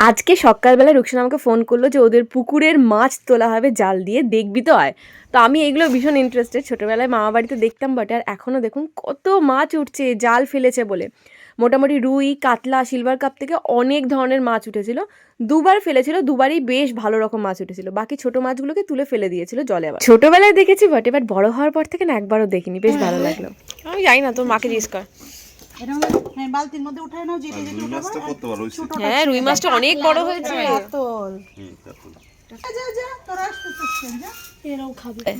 আজকে সকালবেলা রুকসান আমাকে ফোন করল যে ওদের পুকুরের মাছ তোলা হবে জাল দিয়ে, দেখবি তো আয়। তো আমি এগুলো ভীষণ ইন্টারেস্টেড ছোটোবেলায় মামা বাড়িতে দেখতাম বাট আর এখনও দেখুন কত মাছ উঠছে, জাল ফেলেছে বলে। মোটামুটি রুই, কাতলা সিলভার কাপ থেকে অনেক ধরনের মাছ উঠেছিল। দুবার ফেলেছিল, দুবারই বেশ ভালো রকম মাছ উঠেছিল। বাকি ছোট মাছগুলোকে তুলে ফেলে দিয়েছিল জলে আবার। ছোটোবেলায় দেখেছি বাট এবার বড় হওয়ার পর থেকে না একবারও দেখিনি। বেশ ভালো লাগল। আমি জানি না, তোর মাকে জিজ্ঞেস কর। হ্যাঁ বালতির মধ্যে উঠায় নাও যেটা যেটা রুই মাছটা করতে পারো ওই ছোট হ্যাঁ রুই মাছটা অনেক বড় হয়েছে। কাতল হয়ে।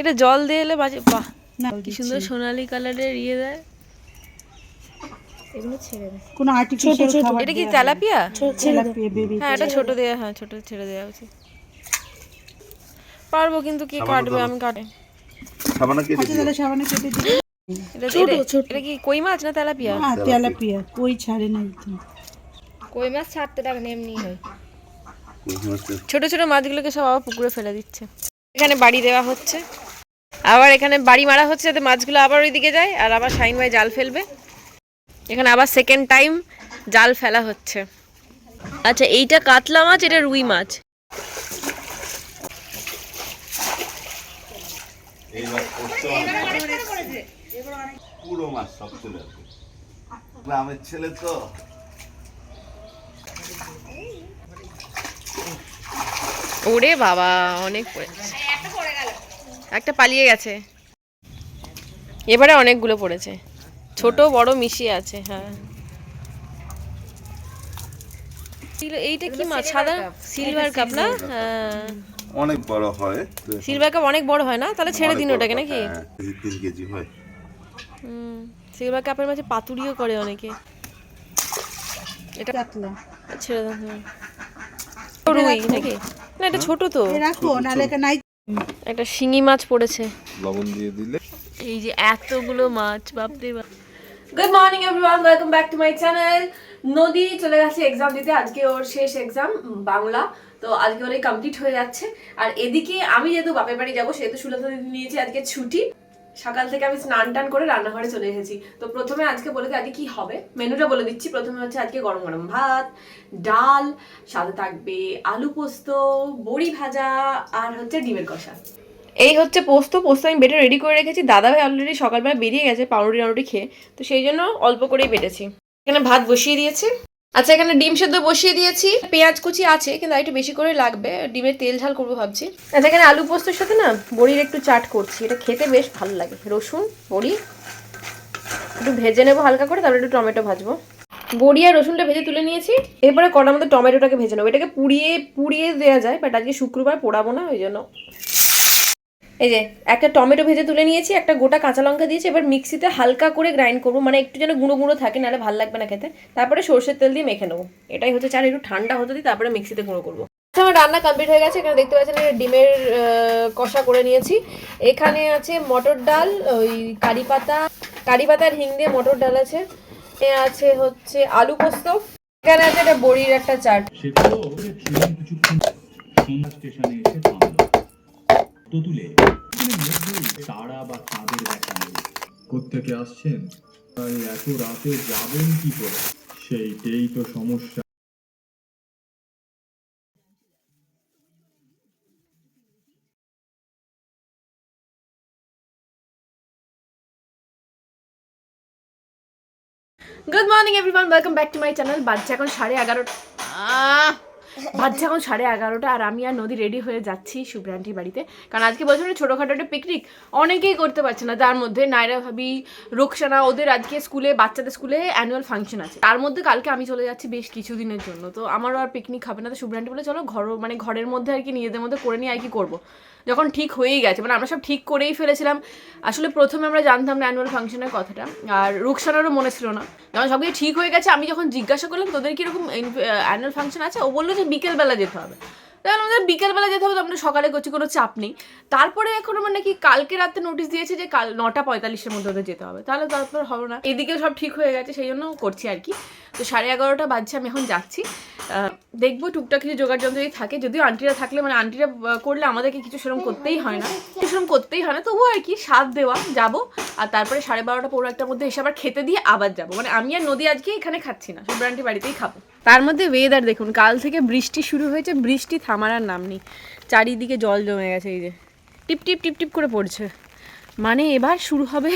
এটা জল দিয়ে এলে বাজে বাহ। কি সুন্দর সোনালি কালারের ইয়ে দেয়। কোনো আর্টিফিশিয়াল খাবার এটা কি তেলাপিয়া? তেলাপিয়া বেবি হ্যাঁ এটা ছোট দেয়া হ্যাঁ ছোট ছেড়ে দেওয়া উচিত। পারব কিন্তু কে কাটবে আমি কাটে। সাবানা কেটে দিও। তাহলে সাবানে কেটে দিই এটা কি কই মাছ না তেলাপিয়া? হ্যাঁ তেলাপিয়া। কই ছাড়ে মাছ ছাড়তে এমনি হয়। ছোট ছোট মাছগুলোকে সব আবার পুকুরে ফেলে দিচ্ছে। এখানে বাড়ি দেওয়া হচ্ছে। আবার এখানে বাড়ি মারা হচ্ছে যাতে মাছগুলো আবার ওইদিকে যায় আর আবার শাইন ভাই জাল ফেলবে। এখানে আবার সেকেন্ড টাইম জাল ফেলা হচ্ছে। আচ্ছা এইটা কাতলা মাছ এটা রুই মাছ? এইবার করতে হবে। পুরো মাছ সব চলে আসবে। গ্রামের ছেলে তো। ওরে বাবা অনেক পড়েছে একটা পালিয়ে গেছে। এবারে অনেকগুলো পড়েছে। ছোট বড় মিশিয়ে আছে হ্যাঁ। এইটা কি মাছ? সাদা? সিলভার কাপ না? হ্যাঁ। অনেক বড় হয়। সিলভার কাপ অনেক বড় হয় না? তাহলে ছেড়ে দিন ওটাকে নাকি? হ্যাঁ, তিন কেজি হয়। হুম সিলভার কাপের মাঝে পাতুরিও করে অনেকে। এটা কাতলা ছেড়ে দাও রুই নাকি? না এটা ছোট তো। রাখো একা নাই একটা শিঙি মাছ পড়েছে। লবণ দিয়ে দিলে। এই যে এতগুলো মাছ বাপরে বাপ। Good morning everyone welcome back to my channel নদী চলে গেছে এক্সাম দিতে আজকে ওর শেষ এক্সাম বাংলা। তো আজকে ওর কমপ্লিট হয়ে যাচ্ছে। আর এদিকে আমি যেহেতু বাপের বাড়ি যাব সেহেতু সুলতা দিদি নিয়েছি আজকে ছুটি। সকাল থেকে আমি স্নান টান করে রান্নাঘরে চলে এসেছি। তো প্রথমে আজকে বলে দিই, আজকে কি হবে? মেনুটা বলে দিচ্ছি। প্রথমে হচ্ছে আজকে গরম গরম ভাত, ডাল, সাথে থাকবে আলু পোস্ত, বড়ি ভাজা আর হচ্ছে ডিমের কষা। এই হচ্ছে পোস্ত। পোস্ত আমি বেটে রেডি করে রেখেছি। দাদা ভাই অলরেডি সকালবেলা বেরিয়ে গেছে পাউরুটি টাউরুটি খেয়ে। তো সেই জন্য অল্প করেই বেটেছি। এখানে ভাত বসিয়ে দিয়েছি। আচ্ছা এখানে ডিম সেদ্ধ বসিয়ে দিয়েছি। পেঁয়াজ কুচি আছে কিন্তু একটু বেশি করে লাগবে। ডিমের তেল ঝাল করব ভাবছি। আচ্ছা এখানে আলু পোস্তর সাথে না বড়ির একটু চাট করছি। এটা খেতে বেশ ভালো লাগে। রসুন বড়ি একটু ভেজে নেব হালকা করে তারপরে একটু টমেটো ভাজবো। বড়ি আর রসুনটা ভেজে তুলে নিয়েছি। এরপরে কটার মধ্যে টমেটোটাকে ভেজে নেব। এটাকে পুড়িয়ে পুড়িয়ে দেওয়া যায় বাট আজকে শুক্রবার পোড়াবো না ওই জন্য। এই যে, একটা টমেটো ভেজে তুলে নিয়েছি, একটা গোটা কাঁচা লঙ্কা দিয়েছি, এবার মিক্সিতে হালকা করে গ্রাইন্ড করব মানে একটু যেন গুঁড়ো গুঁড়ো থাকে, নাহলে ভালো লাগবে না খেতে। তারপরে সর্ষের তেল দিয়ে মেখে নেব। এটাই হচ্ছে চাল একটু ঠান্ডা হতে দিই, তারপরে মিক্সিতে গুঁড়ো করব। আচ্ছা আমার রান্না কমপ্লিট হয়ে গেছে, এখানে দেখতে পাচ্ছেন ডিমের কষা করে নিয়েছি। এখানে আছে মটর ডাল, ওই কারি পাতা, কারি পাতার হিং দিয়ে মটর ডাল আছে। এ আছে হচ্ছে আলু পোস্ত। এখানে আছে একটা বড়ির একটা চাট। তুলে তারা বা চাঁদের দেখা নেই কোত্থেকে আসছেন? তাই এত রাতে যাবেন কি করে? সেইটাই তো সমস্যা। Good morning everyone welcome back to my channel বাচ্চা এখন সাড়ে এগারোটা। বাচ্চা এখন সাড়ে এগারোটা আর আমি আর নদী রেডি হয়ে যাচ্ছি শুভ্রান্তির বাড়িতে। কারণ আজকে বলছো না, ছোটোখাটো একটা পিকনিক অনেকেই করতে পারছে না। তার মধ্যে নাইরা ভাবি, রোকসানা, ওদের আজকে স্কুলে, বাচ্চাদের স্কুলে অ্যানুয়াল ফাংশন আছে। তার মধ্যে কালকে আমি চলে যাচ্ছি বেশ কিছুদিনের জন্য। তো আমারও আর পিকনিক খাবে না। তো শুভ্রান্তি বলে, চলো ঘর মানে ঘরের মধ্যে আর কি, নিজেদের মধ্যে করে নিয়ে আর কি করব? যখন ঠিক হয়েই গেছে মানে আমরা সব ঠিক করেই ফেলেছিলাম। আসলে প্রথমে আমরা জানতাম না অ্যানুয়াল ফাংশনের কথাটা, আর রুকসানারও মনে ছিল না। যখন সব কিছু ঠিক হয়ে গেছে, আমি যখন জিজ্ঞাসা করলাম, তোদের কীরকম অ্যানুয়াল ফাংশন আছে? ও বলল যে, বিকেলবেলা যেতে হবে। তাহলে আমাদের বিকেলবেলা যেতে হবে তো আমরা সকালে করছি, কোনো চাপ নেই। তারপরে এখন মানে কি কালকে রাতে নোটিশ দিয়েছে যে, কাল নটা পঁয়তাল্লিশের মধ্যে ওদের যেতে হবে। তাহলে তারপর হবে না। এদিকে সব ঠিক হয়ে গেছে, সেই জন্য করছি আর কি। তো সাড়ে এগারোটা বাজছে, আমি এখন যাচ্ছি। দেখব টুকটাক কিছু জোগাড় যন্ত্র যদি থাকে। যদিও আন্টিরা থাকলে মানে আন্টিরা করলে আমাদেরকে কিছু সেরকম করতেই হয় না। কিছু সেরকম করতেই হয় না, তবুও আর কি স্বাদ দেওয়া, যাব। আর তারপরে সাড়ে বারোটা পনেরো একটার মধ্যে এসে আবার খেতে দিয়ে আবার যাব। মানে আমি আর নদী আজকে এখানে খাচ্ছি না শুভ্রা আন্টি বাড়িতেই খাব। তার মধ্যে ওয়েদার দেখুন, কাল থেকে বৃষ্টি শুরু হয়েছে, বৃষ্টি থামার আর নাম নেই। চারিদিকে জল জমে গেছে, এই যে। টিপ টিপ টিপ টিপ করে পড়ছে। মানে এবার শুরু হবে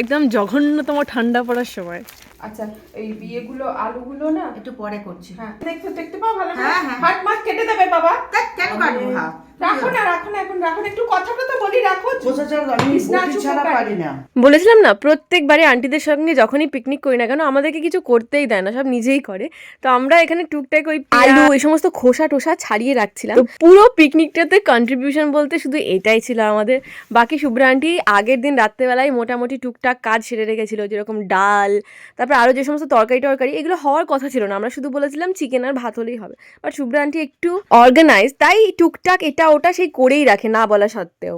একদম জঘন্যতম ঠান্ডা পড়ার সময়। আচ্ছা এই বিয়েগুলো আলুগুলো না? একটু পরে করছি। হ্যাঁ দেখতে দেখতে পাও ভালো হ্যাঁ, হ্যাঁ। হাত মাছ কেটে দেবে বাবা। কেন কাটবো? হাত? রাখো না রাখো না এখন রাখো একটু কথা কথা বলি রাখো। বোঝা যাক, আমি কৃষ্ণা বটি চুপ ছাড়া পারি না। বলেছিলাম না প্রত্যেকবারে আন্টিদের সঙ্গে যখনই পিকনিক করি না কেন আমাদেরকে কিছু করতেই দেয় না সব নিজেই করে। তো আমরা এখানে টুকটাক ওই আলু এই সমস্ত খোসা টোসা ছাড়িয়ে রাখছিলাম। তো পুরো পিকনিকটাতে কন্ট্রিবিউশন বলতে শুধু এটাই ছিল আমাদের। বাকি শুভ্রা আন্টি আগের দিন রাত্রেবেলায় মোটামুটি টুকটাক কাজ সেরে রেখেছিল যেরকম ডাল তারপর আরও যে সমস্ত তরকারি টরকারি এগুলো হওয়ার কথা ছিল না। আমরা শুধু বলেছিলাম চিকেন আর ভাত হলেই হবে। বাট শুভ্রা আন্টি একটু অর্গানাইজ তাই টুকটাক এটা ওটা সেই করেই রাখে না বলা সত্ত্বেও।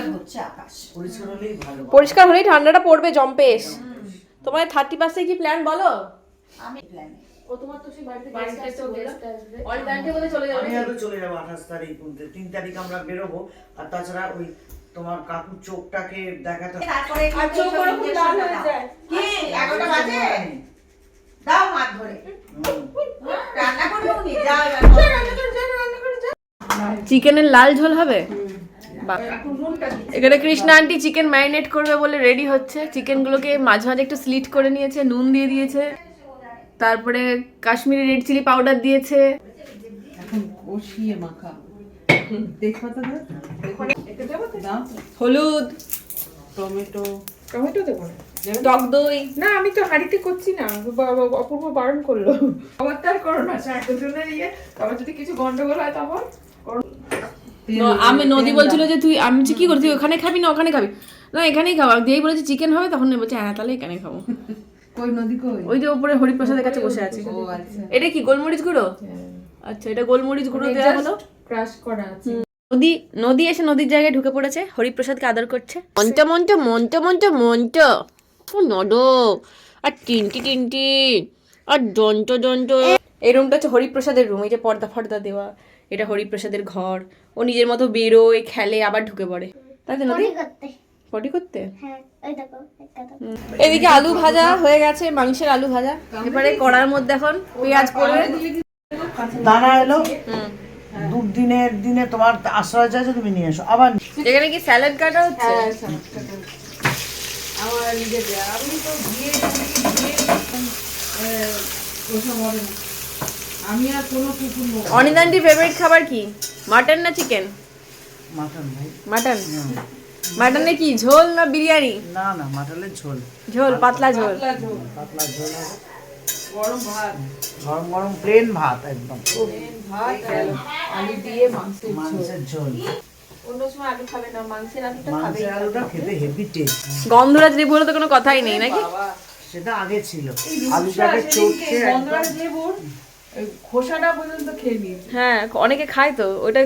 পরিষ্কার হলেই ভালো পরিষ্কার হলেই ঠান্ডাটা পড়বে জম্পেশ। তোমার থার্টি পার্সেন্ট কি প্ল্যান বলো? আমি প্ল্যানে ও তোমার তো সেই বাড়িতে গেস্ট আসছে অল টাইমকে বলে। চলে যাবে। আমি আরও চলে যাব আঠাশ তারিখ তারিখ আমরা বেরোবো। আর তাছাড়া ওই তোমার কাকুর চোখটাকে দেখাতে তারপরে আর চোখ করে খুব লাল হয়ে যায়। কি? এগারোটা বাজে? দাও হাত ধরে। রান্না করবে উনি যাও চিকেনের লাল ঝোল হবে? এখানে কৃষ্ণা আন্টি চিকেন ম্যারিনেট করবে বলে রেডি হচ্ছে। চিকেনগুলোকে মাঝে মাঝে একটু স্লিট করে নিয়েছে নুন দিয়ে দিয়েছে। তারপরে কাশ্মীরি রেড চিলি পাউডার দিয়েছে। এখন কষিয়ে মাখা তেজপাতা দাও এটা দেবো তো? দাও। হলুদ। টমেটো। টমেটো দেবো। টক দই। না আমি তো হাঁড়িতে করছি না। অপূর্ব বারণ করল। করো না সে একজনের ইয়ে। যদি কিছু গন্ডগোল হয় তখন আমি নদী বলছিল যে তুই আমি কি করছি ওখানে খাবি না ওখানে খাবি? না এখানেই খাব। দিয়েই বলেছে চিকেন হবে? তখন বলছে হ্যাঁ তাহলে এখানে খাব। কই নদী কই? ওই যে উপরে হরিপ্রসাদের কাছে বসে আছে। আচ্ছা। এটা কি গোলমরিচ গুঁড়ো? আচ্ছা এটা গোলমরিচ গুঁড়ো দেওয়া হলো। ক্রাশ করা আছে। নদী নদী এসে নদীর জায়গায় ঢুকে পড়েছে হরিপ্রসাদকে আদর করছে। মন্ত মন্ত মন্ত মন্ত মন্ত ও নড আর টিনটি টিনটি। আর দন্ত দন্ত। এই রুমটা হচ্ছে হরিপ্রসাদের রুম এই যে পর্দা ফর্দা দেওয়া। এটা হরিপ্রসাদের ঘর। ও নিজের মতো বেরোয় খেলে আবার ঢুকে পড়ে। তাই তো নদী পটি করতে। এদিকে আলু ভাজা হয়ে গেছে মাংসের আলু ভাজা। এবারে কড়ার মধ্যে এখন পেঁয়াজ পড়বে। দানা এলো। দুদিনের দিনে তোমার আশ্রয় চাইছে তুমি নিয়ে এসো। আবার এখানে কি স্যালাড কাটা হচ্ছে? আমার নিজে দেয়া। আমি তো ওসব হবে না। আমি আর কোনো কুকুর নেব অনিদান্টি ফেভারিট খাবার কি? মাটন না চিকেন মাটন ভাই। মাটন? মাটনে কি ঝোল না বিরিয়ানি? না না মাটনের ঝোল। ঝোল পাতলা ঝোল। পাতলা ঝোল। গরম ভাত। গরম গরম প্লেন ভাত একদম। ভাত আলু দিয়ে মাংসের ঝোল। মাংসের ঝোল। অন্য সময় আলু খাবে না মাংসের আলুটা মাংসের আলুটা খেতে হেভি টেস্ট গন্ধরাজ লেবু হলে তো কোনো কথাই নেই নাকি? সেটা আগে ছিল। আলুটাকে চটকে গন্ধরাজ লেবুর খোসাটা পর্যন্ত খেয়ে নিয়েছি। হ্যাঁ অনেকে খায় তো ওটা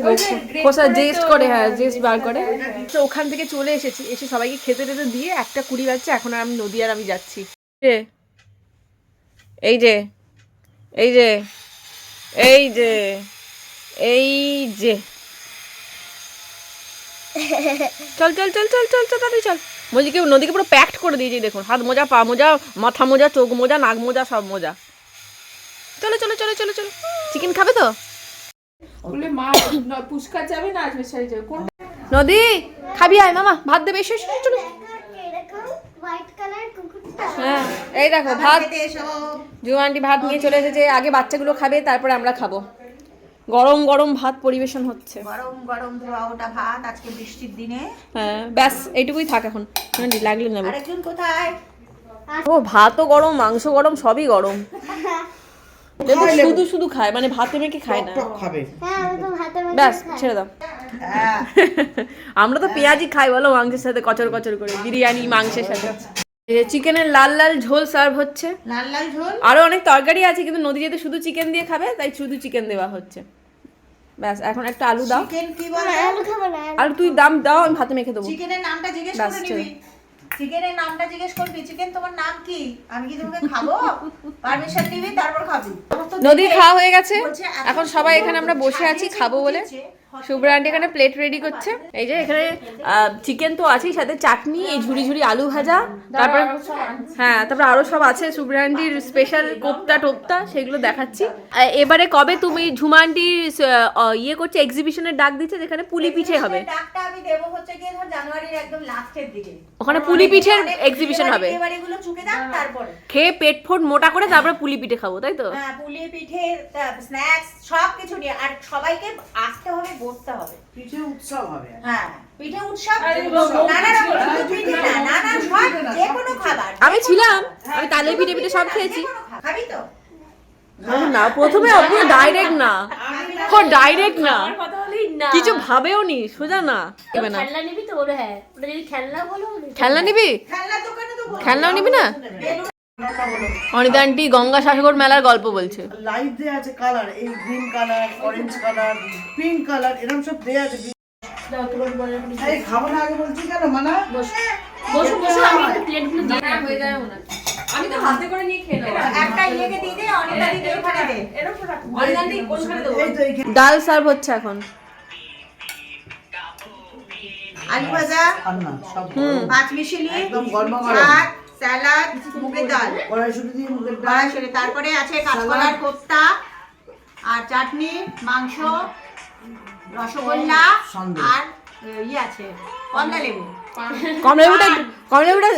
খোসা জেস্ট করে হ্যাঁ জেস্ট বার করে। তো ওখান থেকে চলে এসেছি এসে সবাইকে খেতে টেতে দিয়ে একটা কুড়ি বাজছে এখন আর আমি নদী আর আমি যাচ্ছি। যে এই যে এই যে এই যে এই যে চল চল চল চল চল চল তাড়াতাড়ি চল। নদীকে নদীকে পুরো প্যাকড করে দিয়েছি দেখুন। হাত মোজা পা মোজা মাথা মোজা চোখ মোজা নাক মোজা সব মোজা। চলো চলো চলো চলো চলো। চিকেন খাবে তো? বলে মা পুষ্কা যাবে না আজমের শাড়ি যাবে। কোন নদী খাবি আয় মামা ভাত দেবে এসো এসো, চলো। হ্যাঁ এই দেখো ভাত খেতে এসো। জু আন্টি ভাত নিয়ে চলে এসেছে। আগে বাচ্চাগুলো খাবে তারপরে আমরা খাব। গরম গরম ভাত পরিবেশন হচ্ছে। গরম গরম ধোয়া ওটা ভাত আজকে বৃষ্টির দিনে। হ্যাঁ ব্যাস এইটুকুই থাক এখন। আন্টি, লাগলে নেব। আরেকজন কোথায়? ও ভাতও গরম মাংস গরম সবই গরম। দেখো শুধু শুধু খায় মানে ভাতে মেখে খায় না। টক খাবে। হ্যাঁ ব্যাস ছেড়ে দাও। হ্যাঁ। আমরা তো পেঁয়াজি খাই বলো মাংসের সাথে কচর কচর করে বিরিয়ানি মাংসের সাথে। চিকেনের লাল লাল ঝোল সার্ভ হচ্ছে। লাল লাল ঝোল? আরও অনেক তরকারি আছে কিন্তু নদী যেতে শুধু চিকেন দিয়ে খাবে তাই শুধু চিকেন দেওয়া হচ্ছে। ব্যাস এখন একটা আলু দাও। চিকেন কি বলে? আলু খাব না আর তুই দাম দাও আমি ভাতে মেখে দেবো। চিকেনের নামটা জিজ্ঞেস করে নিবি। চিকেনের নামটা জিজ্ঞেস করবি চিকেন তোমার নাম কি? আমি কি তোমাকে খাব? পারমিশন নিবি তারপর খাবি। নদীর খাওয়া হয়ে গেছে। এখন সবাই এখানে আমরা বসে আছি খাব বলে। আন্টি এখানে প্লেট রেডি করছে। এই যে এখানে চিকেন তো আছেই সাথে চাটনি এই ঝুড়ি ঝুড়ি আলু ভাজা। তারপর হ্যাঁ তারপর আরও সব আছে শুভ্রা আন্টির স্পেশাল কোপ্তা টোপ্তা সেগুলো দেখাচ্ছি। এবারে কবে তুমি ঝুমা আন্টির ইয়ে করছে এক্সিবিশনের ডাক দিচ্ছে যেখানে পুলি পিঠে হবে? আমি দেবো হচ্ছে গিয়ে ধর জানুয়ারির একদম লাস্টের দিকে। ওখানে পুলি পিঠের exhibition হবে। এবারেগুলো চুকে দাও তারপরে। খেয়ে পেট ফোট মোটা করে তারপরে পুলি পিঠে খাব তাই তো? হ্যাঁ পুলি পিঠে স্ন্যাক্স সব কিছু নিয়ে। আর সবাইকে আসতে হবে বসতে হবে। পিঠে উৎসব হবে হ্যাঁ পিঠে উৎসব নানা রকম শুধু পিঠে না নানা সব যে কোনো খাবার। আমি ছিলাম আমি তালের পিঠে পিঠে সব খেয়েছি। যে কোনো খা- খাবি তো। না প্রথমে আপনি ডাইরেক্ট না। ও ডাইরেক্ট না। কিছু ভাবেও নি সোজা না এবার না। খেলনা নিবি তো ওরা হ্যাঁ। ওটা যদি খেলনা বলো খেলনা নিবি। খেলনার দোকানে তো। খেলনাও নিবি না? অনিতা আন্টি গঙ্গা সাগর মেলার গল্প বলছে। লাইট দেয়া আছে কালার এই green colour orange colour pink colour এরকম সব দেয়া আছে। এই খাব না আগে বলছি কেন মানা বসো। বসো আমি একটু প্লেটগুলো দিয়ে আমি তো হাতে করে নিয়ে খেয়ে নেব। একটা ইয়েকে দিয়ে দে অনিতা দিদি ওখানে দে। অনিতা আন্টি কোনখানে দেবো? এই তো এইখানে ডাল সার্ভ হচ্ছে এখন। আলু ভাজা। আর না সব পাঁচ মিশালি একদম গরমা গরম। স্যালাড মুগের ডাল। কড়াইশুটি দিয়ে মুগের ডাল। কড়াইশুঁটি তারপরে আছে কাঁচকলার কোপ্তা আর চাটনি মাংস রসগোল্লা আর ইয়ে আছে কমলা লেবু। কমলা লেবুটা কমলা লেবুটা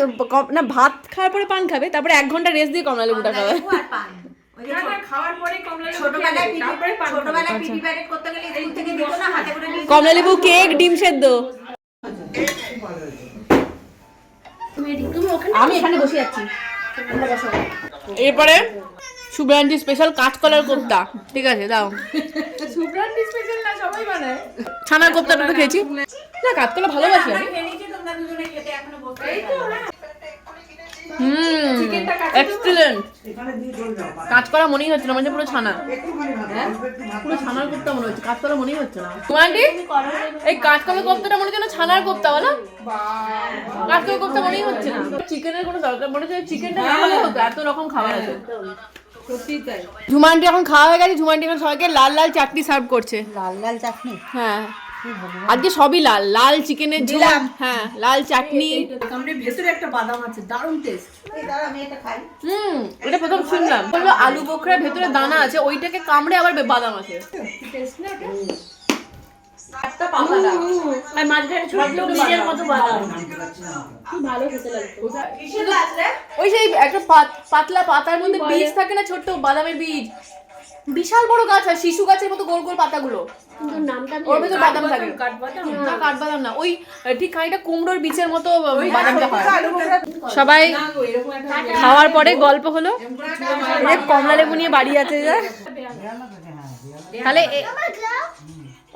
না ভাত খাওয়ার পরে পান খাবে তারপরে এক ঘণ্টা রেস্ট দিয়ে কমলা লেবুটা খাবে। আর পান। কমলা লেবু কেক ডিম সেদ্ধ। আমি এখানে বসে যাচ্ছি এরপরে শুভ্রান্তি স্পেশাল কাঁচকলার কোপ্তা। ঠিক আছে দাও। শুভ্রান্তি স্পেশাল না সবাই বানায়। ছানার কোপ্তাটা তো খেয়েছি। না কাঁচকলা ভালোবাসি আমি। খেয়ে তোমরা দুজনে খেতে এখনও হুম এক্সিলেন্ট মনেই হচ্ছে না মানে পুরো ছানা। ভাত পুরো ছানার কোপ্তা মনে হচ্ছে কাঁচকলা মনেই হচ্ছে না। এই কাঁচকলা কোপ্তাটা মনে হচ্ছে না ছানার কোপ্তা বলো। কাঁচকলা কোপ্তা মনেই হচ্ছে না। চিকেনের কোনো দরকার মনে হচ্ছে চিকেনটা না হলে হতো এত রকম খাবার আছে। ঝুমান্টি এখন খাওয়া হয়ে গেছে ঝুমান্টি এখন সবাইকে লাল লাল চাটনি সার্ভ করছে। লাল লাল চাটনি? হ্যাঁ। আজকে সবই লাল লাল চিকেনের ঝোল হ্যাঁ লাল চাটনি। ভেতরে একটা বাদাম আছে দারুণ টেস্ট এই দাঁড়া আমি এটা খাই। হুম এটা প্রথম শুনলাম। বলল আলু বোখরার ভেতরে দানা আছে ওইটাকে কামড়ে আবার বাদাম আছে। ওই সেই একটা পাত- পাতলা পাতার মধ্যে বীজ থাকে না ছোট্ট বাদামের বীজ। বিশাল বড় গাছ হয় শিশু গাছের মতো গোল গোল পাতাগুলো। কিন্তু নামটা ওর ভেতর বাদাম থাকে। না কাঠবাদাম না। ওই ঠিক খানিকটা কুমড়োর বীজের মতো বাদামটা হয়। সবাই খাওয়ার পরে গল্প হলো। কমলা লেবু নিয়ে বাড়ি আছে যা তাহলে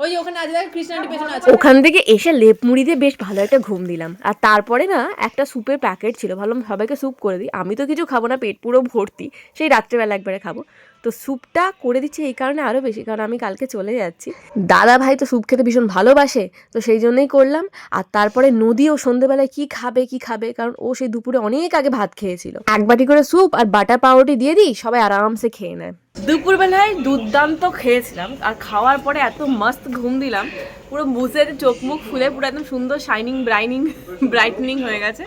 ওই ওখানে পেছনে আছে। ওখান থেকে এসে লেপ মুড়ি দিয়ে বেশ ভালো একটা ঘুম দিলাম। আর তারপরে না একটা স্যুপের প্যাকেট ছিল। ভাবলাম সবাইকে স্যুপ করে দিই। আমি তো কিছু খাব না পেট পুরো ভর্তি। সেই রাত্রেবেলা একবারে খাব। তো স্যুপটা করে দিচ্ছি এই কারণে আরও বেশি কারণ আমি কালকে চলে যাচ্ছি। দাদা ভাই তো স্যুপ খেতে ভীষণ ভালোবাসে তো সেই জন্যই করলাম। আর তারপরে নদী ও সন্ধেবেলায় কি খাবে কি খাবে? কারণ ও সেই দুপুরে অনেক আগে ভাত খেয়েছিল। এক বাটি করে স্যুপ আর বাটার পাউরুটি দিয়ে দিই সবাই আরামসে খেয়ে নেয়। দুপুরবেলায় দুর্দান্ত খেয়েছিলাম আর খাওয়ার পরে এত মস্ত ঘুম দিলাম পুরো বুঝে চোখ মুখ ফুলে পুরো একদম সুন্দর শাইনিং ব্রাইনিং ব্রাইটনিং হয়ে গেছে।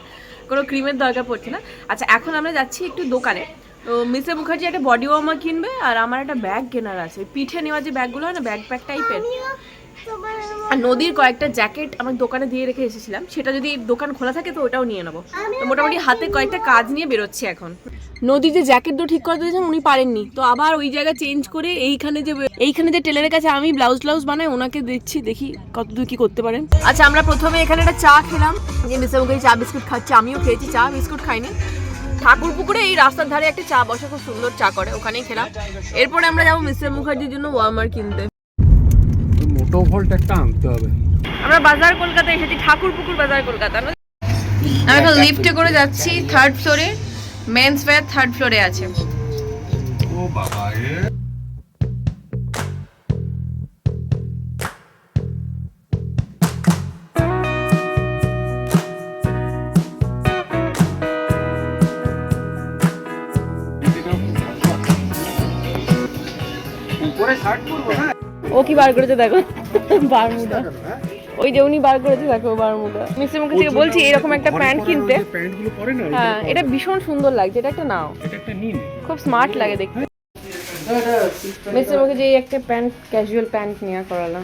কোনো ক্রিমের দরকার পড়ছে না। আচ্ছা এখন আমরা যাচ্ছি একটু দোকানে। তো মিস্টার মুখার্জি একটা বডি ওয়ার্মার কিনবে আর আমার একটা ব্যাগ কেনার আছে। পিঠে নেওয়া যে ব্যাগগুলো হয় না ব্যাগ প্যাক টাইপের আর নদীর কয়েকটা জ্যাকেট আমার দোকানে দিয়ে রেখে এসেছিলাম সেটা যদি দোকান খোলা থাকে তো ওটাও নিয়ে নেব। তো মোটামুটি হাতে কয়েকটা কাজ নিয়ে বেরোচ্ছি এখন। নদীর যে জ্যাকেটটা ঠিক করে দিয়েছেন উনি পারেননি। তো আবার ওই জায়গা চেঞ্জ করে এইখানে যে এইখানে যে টেলারের কাছে আমি ব্লাউজ ব্লাউজ বানাই ওনাকে দিচ্ছি দেখি কতদূর কি করতে পারেন। আচ্ছা আমরা প্রথমে এখানে একটা চা খেলাম। যে মিস্টার মুখার্জি চা বিস্কুট খাচ্ছে আমিও খেয়েছি চা বিস্কুট খাইনি। ঠাকুর পুকুরে এই রাস্তার ধারে একটা চা বসে খুব সুন্দর চা করে ওখানেই খেলাম। এরপরে আমরা যাব মিস্টার মুখার্জির জন্য ওয়ার্মার কিনতে। মোটো ভোল্ট একটা আনতে হবে। আমরা বাজার কলকাতায় এসেছি ঠাকুর পুকুর বাজার কলকাতা না? আমি এখন লিফটে করে যাচ্ছি থার্ড ফ্লোরে মেন্স ওয়্যার থার্ড ফ্লোরে আছে। ও বাবা কি বার করেছে দেখো। বারমুডা। ওই যে উনি বার করেছে দেখো বারমুডা। মিস্টার মুখে থেকে বলছি এরকম একটা প্যান্ট কিনতে। প্যান্টগুলো পরে না হ্যাঁ এটা ভীষণ সুন্দর লাগছে এটা একটা নাও। এটা একটা নিন। খুব স্মার্ট লাগে দেখতে। মিস্টার মুখে যে এই একটা প্যান্ট ক্যাজুয়াল প্যান্ট নেওয়া করালাম।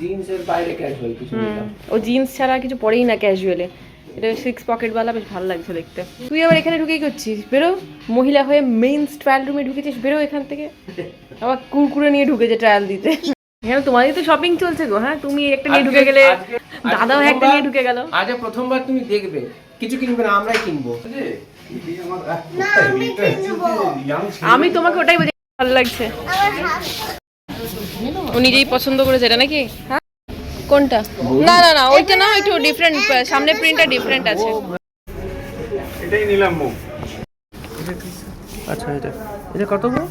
জিন্সের বাইরে ক্যাজুয়াল কিছু হুম, ও জিন্স ছাড়া কিছু পরেই না ক্যাজুয়ালে এটা সিক্স পকেটওয়ালা বেশ ভালো লাগছে দেখতে। তুই আবার এখানে ঢুকেই করছিস? বেরো। মহিলা হয়ে মেইন ট্রায়াল রুমে ঢুকেছিস বেরো এখান থেকে। আবার কুরকুরে নিয়ে ঢুকেছে ট্রায়াল দিতে। এখানে তোমাদের তো শপিং চলছে গো হ্যাঁ? তুমি একটা নিয়ে ঢুকে গেলে দাদাও একটা নিয়ে ঢুকে গেল। আজ প্রথমবার তুমি দেখবে। কিছু কিনবে না আমরাই কিনবো। আমি তোমাকে ওটাই বলছি ভালো লাগছে। ও নিজেই পছন্দ করেছে এটা নাকি? হ্যাঁ? কোনটা? না না না ওইটা না একটু ডিফারেন্ট সামনে প্রিন্টটা ডিফারেন্ট আছে। এটাই নিলাম মো আচ্ছা এটা এটা কত গো?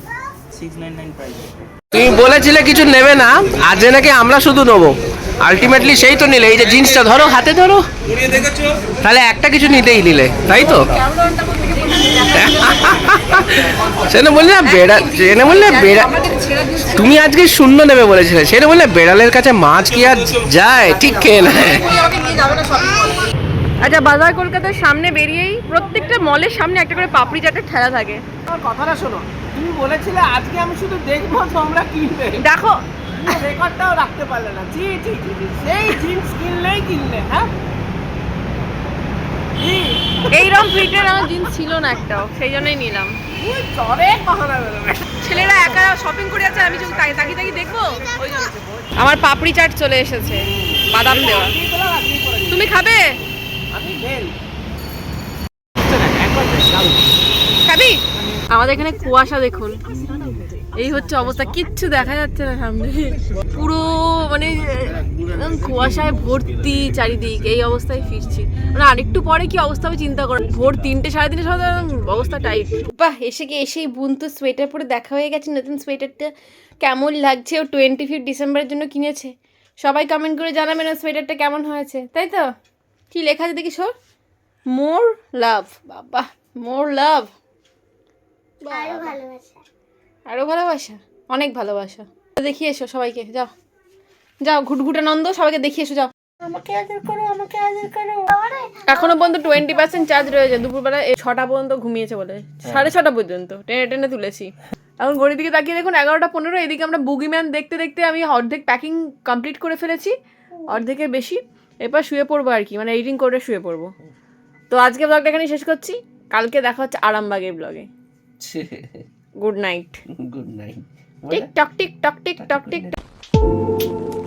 699 তুমি বলেছিলে কিছু নেবে না আজ নাকি আমরা শুধু নেব। আলটিমেটলি সেই তো নিলে এই যে জিন্সটা ধরো হাতে ধরো। তাহলে একটা কিছু নিতেই নিলে তাই তো? সেটা বললে না বেড়া সেটা বললে বেড়া তুমি আজকে শূন্য নেবে বলেছিলে সেটা বললে বেড়ালের কাছে মাছ কি আর যায়? ঠিক খেয়ে নেয় আচ্ছা বাজার কলকাতার সামনে বেরিয়েই প্রত্যেকটা মলের সামনে একটা করে পাপড়ি চাটের ঠেলা থাকে। আমার কথাটা শোনো তুমি বলেছিলে আজকে আমি শুধু দেখব তোমরা কিনবে দেখো। রেকর্ডটাও রাখতে পারলে না। জি জি জি জি। সেই জিন্স কিনলেই কিনলে হ্যাঁ? এইরকম ফিটের আমার জিন্স ছিল না একটাও সেই জন্যই নিলাম। ছেলেরা একা শপিং করে যাচ্ছে আমি শুধু তাকি তাকি তাকি দেখব? ওই জন্য। আমার পাপড়ি চাট চলে এসেছে বাদাম দেওয়া। তুমি খাবে? খাবি? আমাদের এখানে কুয়াশা দেখুন। এই হচ্ছে অবস্থা, কিচ্ছু দেখা যাচ্ছে না সামনে। পুরো মানে একদম কুয়াশায় ভর্তি চারিদিক, এই অবস্থায় ফিরছি। মানে আরেকটু পরে কি অবস্থা হবে চিন্তা করো, ভোর তিনটে সাড়ে তিনটে তো অবস্থা টাইট। বাহ, এসে কি এসেই বুনতো সোয়েটার পরে দেখা হয়ে গেছে নতুন সোয়েটারটা। কেমন লাগছে ও টোয়েন্টি ফিফ ডিসেম্বরের জন্য কিনেছে? সবাই কমেন্ট করে জানাবেন না সোয়েটারটা কেমন হয়েছে, তাই তো? কি লেখা আছে দেখি সর মোর লাভ বাবা মোর লাভ আরও ভালোবাসা? অনেক ভালোবাসা। দেখিয়ে এসো সবাইকে যাও। যাও ঘুটঘুটে নন্দ সবাইকে দেখিয়ে এসো যাও। এখনও পর্যন্ত টোয়েন্টি পার্সেন্ট চার্জ রয়েছে। দুপুরবেলা ছটা পর্যন্ত ঘুমিয়েছে বলে। সাড়ে ছটা পর্যন্ত। টেনে টেনে তুলেছি। এখন ঘড়ির দিকে তাকিয়ে দেখুন এগারোটা পনেরো। এদিকে আমরা বুগিম্যান দেখতে দেখতে আমি অর্ধেক প্যাকিং কমপ্লিট করে ফেলেছি। অর্ধেকের বেশি। এরপর শুয়ে পড়ব আর কি। মানে এডিটিং করে শুয়ে পড়ব। তো আজকে ব্লগটা এখানে শেষ করছি। কালকে দেখা হচ্ছে আরামবাগের ব্লগে good night good night tick tock tick tock tick tock tick tock